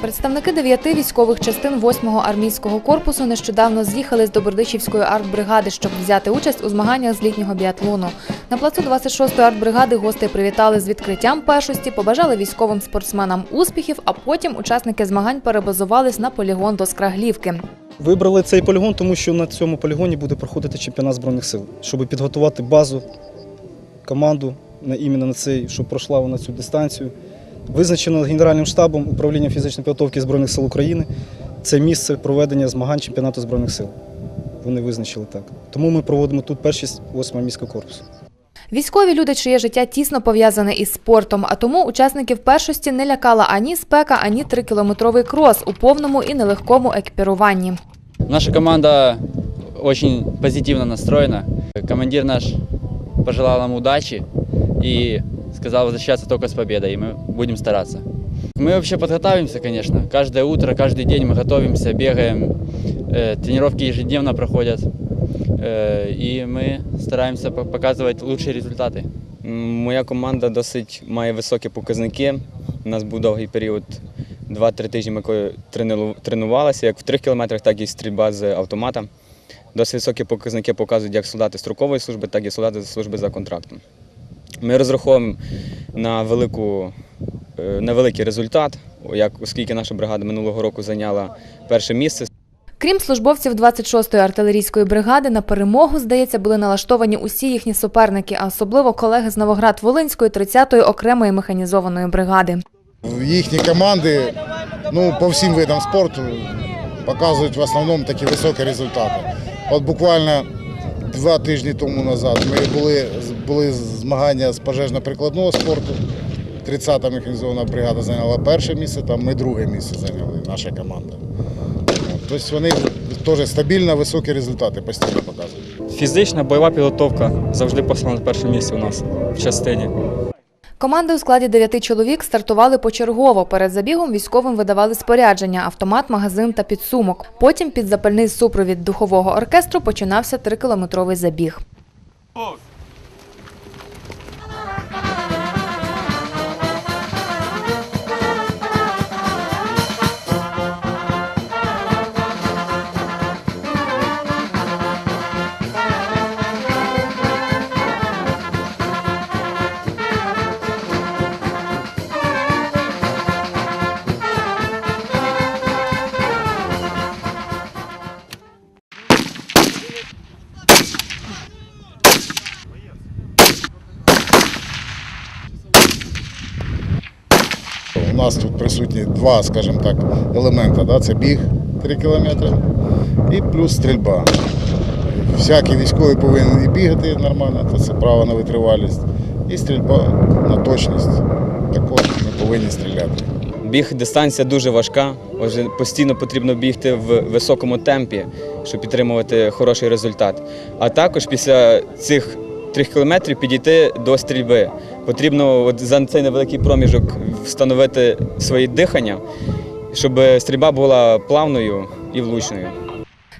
Представники дев'яти військових частин 8-го армійського корпусу нещодавно з'їхали з Добродичівської артбригади, щоб взяти участь у змаганнях з літнього біатлону. На плацу 26-ї артбригади гостей привітали з відкриттям першості, побажали військовим спортсменам успіхів, а потім учасники змагань перебазувались на полігон до Скраглівки. Вибрали цей полігон, тому що на цьому полігоні буде проходити чемпіонат Збройних сил, щоб підготувати базу, команду на іменно на цей, щоб пройшла вона цю дистанцію. Визначено Генеральним штабом управління фізичної підготовки Збройних сил України це місце проведення змагань чемпіонату Збройних сил. Вони визначили так. Тому ми проводимо тут першість 8 міського корпусу. Військові люди, чиє життя тісно пов'язане із спортом, а тому учасників першості не лякала ані спека, ані трикілометровий крос у повному і нелегкому екіпіруванні. Наша команда очень позитивно настроена. Командир наш пожелал нам удачи и сказал возвращаться только с победой, и мы будем стараться. Мы вообще подготавливаемся, конечно. Каждое утро, каждый день мы готовимся, бегаем. Э, Тренировки ежедневно проходят. Э, И мы стараемся по- показывать лучшие результаты. М, Моя команда досить має високі показники. У нас був довгий період 2-3 тижні ми коли трену- тренувалися, як в 3 кілометрах, так і стрільба з автомата. Досить високі показники показують як солдати строкової служби, так і солдати служби за контрактом. Ми розраховуємо на, велику, е, на великий результат, як, оскільки наша бригада минулого року зайняла перше місце. Крім службовців 26-ї артилерійської бригади, на перемогу, здається, були налаштовані усі їхні суперники, а особливо колеги з Новоград-Волинської 30-ї окремої механізованої бригади. Їхні команди ну, по всім видам спорту показують в основному такі високі результати. От буквально два тижні тому назад ми були, були змагання з пожежно-прикладного спорту. 30-та механізована бригада зайняла перше місце, там ми друге місце зайняли, наша команда. Тобто вони теж стабільно високі результати постійно показують. Фізична бойова підготовка завжди послана на перше місце у нас в частині. Команди у складі дев'яти чоловік стартували почергово. Перед забігом військовим видавали спорядження, автомат, магазин та підсумок. Потім під запальний супровід духового оркестру починався трикілометровий забіг. У нас тут присутні два, скажімо так, елемента. Да? Це біг 3 кілометри і плюс стрільба. Всякий військовий повинен і бігати нормально, то це право на витривалість, і стрільба на точність. Також ми повинні стріляти. Біг дистанція дуже важка, отже, постійно потрібно бігти в високому темпі, щоб підтримувати хороший результат. А також після цих трьох кілометрів підійти до стрільби. Потрібно от за цей невеликий проміжок встановити своє дихання, щоб стрільба була плавною і влучною.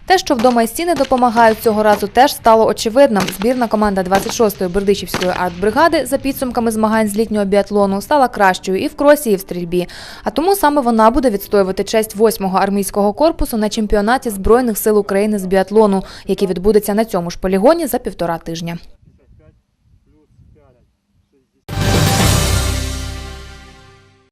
Те, що вдома і стіни допомагають цього разу, теж стало очевидним. Збірна команда 26-ї Бердичівської артбригади за підсумками змагань з літнього біатлону стала кращою і в кросі, і в стрільбі. А тому саме вона буде відстоювати честь 8-го армійського корпусу на чемпіонаті Збройних сил України з біатлону, який відбудеться на цьому ж полігоні за півтора тижня.